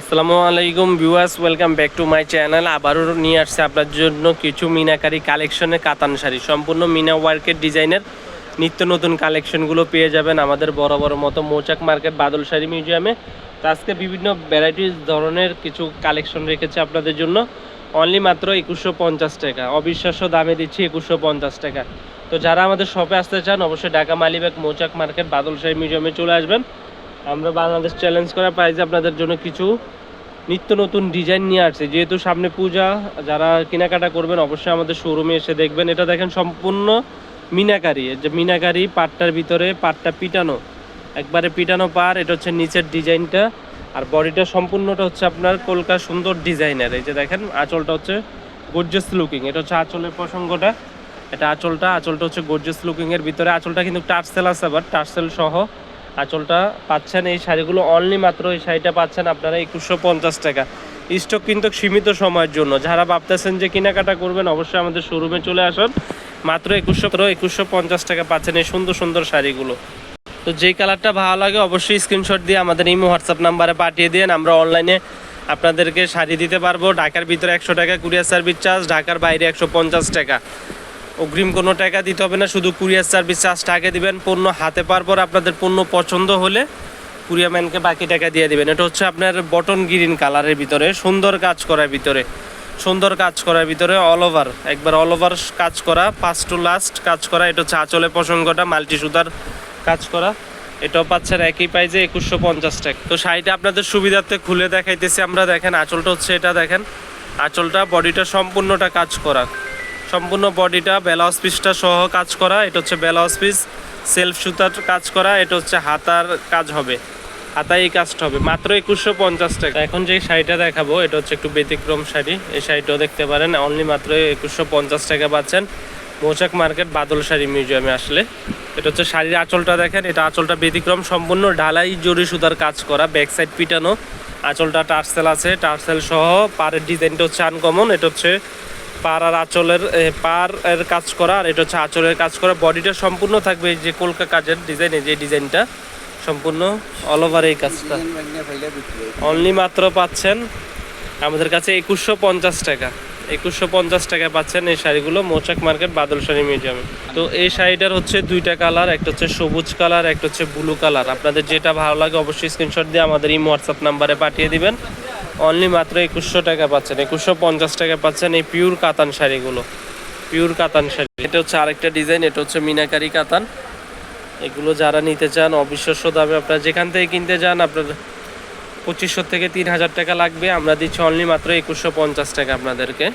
আসসালামু আলাইকুম viewers, welcome back to my channel. আবারও নিয়ে আসছে আপনার জন্য কিছু মিনাকারি কালেকশনের কাতান শাড়ি। সম্পূর্ণ মিনা ওয়ার্কের ডিজাইনের নিত্য নতুন কালেকশনগুলো পেয়ে যাবেন আমাদের বড় বড় মতো মৌচাক মার্কেট বাদল শাড়ি মিউজিয়ামে। তো আজকে বিভিন্ন ভ্যারাইটিস ধরনের কিছু কালেকশন রেখেছে আপনাদের জন্য। অনলি মাত্র একুশশো পঞ্চাশ টাকা। অবিশ্বাস্য দামে দিচ্ছি একুশশো পঞ্চাশ টাকা। তো যারা আমাদের শপে আসতে চান, অবশ্যই ঢাকা মালিবাগ মৌচাক মার্কেট বাদল শাড়ি মিউজিয়ামে চলে আসবেন। আমরা বাংলাদেশ চ্যালেঞ্জ করা প্রাইজে আপনাদের জন্য কিছু নিত্য নতুন ডিজাইন নিয়ে আসছে। যেহেতু সামনে পূজা, যারা কেনাকাটা করবেন অবশ্যই আমাদের শোরুমে এসে দেখবেন। এটা দেখেন সম্পূর্ণ মিনাকারি। যে মিনাকারি, পাটটার ভিতরে পাটটা পিটানো, একবারে পিটানো পার, এটা হচ্ছে নিচের ডিজাইনটা আর বডিটা সম্পূর্ণটা হচ্ছে আপনার কলকাতা সুন্দর ডিজাইনের এই যে দেখেন, আঁচলটা হচ্ছে গর্জিয়াস লুকিং এটা হচ্ছে আঁচলের প্রসঙ্গটা। এটা আঁচলটা আঁচলটা হচ্ছে গর্জিয়াস লুকিংয়ের ভিতরে। আঁচলটা কিন্তু টার্সেল আছে আবার টার্সেল সহ আঁচলটা পাচ্ছেন এই শাড়িগুলো অনলি মাত্র এই শাড়িটা পাচ্ছেন আপনারা একুশশো পঞ্চাশ টাকা। স্টক কিন্তু সীমিত সময়ের জন্য। যারা ভাবতেছেন যে কেনাকাটা করবেন, অবশ্যই আমাদের শোরুমে চলে আসুন। মাত্র একুশশো একুশশো পঞ্চাশ টাকা পাচ্ছেন এই সুন্দর সুন্দর শাড়িগুলো। তো যেই কালারটা ভালো লাগে, অবশ্যই স্ক্রিনশট দিয়ে আমাদের ইমো হোয়াটসঅ্যাপ নাম্বারে পাঠিয়ে দিন আমরা অনলাইনে আপনাদেরকে শাড়ি দিতে পারব। ঢাকার ভিতরে একশো টাকা কুরিয়ার সার্ভিস চার্জ ঢাকার বাইরে একশো পঞ্চাশ টাকা। অগ্রিম কোনো টাকা দিতে হবে না, শুধু কুরিয়ার সার্ভিস চার্জ টাকা দিবেন, পণ্য হাতে পাওয়ার পর আপনাদের পণ্য পছন্দ হলে কুরিয়ার ম্যানকে বাকি টাকা দিয়ে দিবেন। এটা হচ্ছে আপনার বটন গ্রিন কালারের ভিতরে, সুন্দর কাজ করার ভিতরে, সুন্দর কাজ করার ভিতরে অল ওভার একবার অল ওভার কাজ করা ফার্স্ট টু লাস্ট কাজ করা, এটা হচ্ছে আঁচলে প্রসঙ্গটা, মাল্টি সুতার কাজ করা, এটাও পাচ্ছেন একই প্রাইজে একুশশো পঞ্চাশ টাকা। তো শাড়িটা আপনাদের সুবিধার্থে খুলে দেখাইতেছি আমরা, দেখেন আঁচলটা হচ্ছে এটা, দেখেন, আঁচলটা বডিটা সম্পূর্ণটা কাজ করা। সম্পূর্ণ বডিটা ব্লাউজ পিসটা সহ কাজ করা, এটা হচ্ছে ব্লাউজ পিস সেলফ সুতার কাজ করা, এটা হচ্ছে হাতার কাজ হবে, হাতায় এই কাজটা হবে, মাত্র একুশশো পঞ্চাশ টাকা। এখন যে শাড়িটা দেখাবো, এটা হচ্ছে একটু ব্যতিক্রম শাড়ি, এই শাড়িটাও দেখতে পারেন অনলি মাত্র একুশশো পঞ্চাশ টাকা পাচ্ছেন। মৌচাক মার্কেট বাদল শাড়ি মিউজিয়ামে আসলে। এটা হচ্ছে শাড়ির আঁচলটা দেখেন, এটা আঁচলটা ব্যতিক্রম, সম্পূর্ণ ঢালাই জরি সুতার কাজ করা ব্যাক সাইড পিটানো, আঁচলটা টার্সেল আছে, টার্সেল সহ, পাড়ের ডিজাইনটা হচ্ছে আনকমন এটা হচ্ছে পার আর আঁচলের পার এর কাজ করা, আর এটা হচ্ছে আঁচলের কাজ করা। বডিটা সম্পূর্ণ থাকবে যে কলকা কাজের ডিজাইন যে ডিজাইনটা সম্পূর্ণ অল ওভার এই কাজটা। অনলি মাত্র পাচ্ছেন আমাদের কাছে একুশশো পঞ্চাশ টাকা। একুশশো পঞ্চাশ টাকা পাচ্ছেন এই শাড়িগুলো, মোচাক মার্কেট বাদল শাড়ি মিউজিয়ামে তো এই শাড়িটার হচ্ছে দুইটা কালার, একটা হচ্ছে সবুজ কালার, একটা হচ্ছে ব্লু কালার। আপনাদের যেটা ভালো লাগে অবশ্যই স্ক্রিনশট দিয়ে আমাদের এই হোয়াটসঅ্যাপ নাম্বারে পাঠিয়ে দিবেন। অনলি মাত্র একুশশো টাকা পাচ্ছেন, একুশশো পঞ্চাশ টাকা পাচ্ছেন এই পিওর কাতান শাড়িগুলো। পিওর কাতান শাড়ি। এটা হচ্ছে আরেকটা ডিজাইন এটা হচ্ছে মিনাকারি কাতান। এগুলো যারা নিতে চান, অবিশ্বাস্য দামে আপনারা যেখান থেকে কিনতে যান আপনার পঁচিশশো থেকে তিন হাজার টাকা লাগবে। আমরা দিচ্ছি অনলি মাত্র একুশশো পঞ্চাশ টাকা আপনাদেরকে।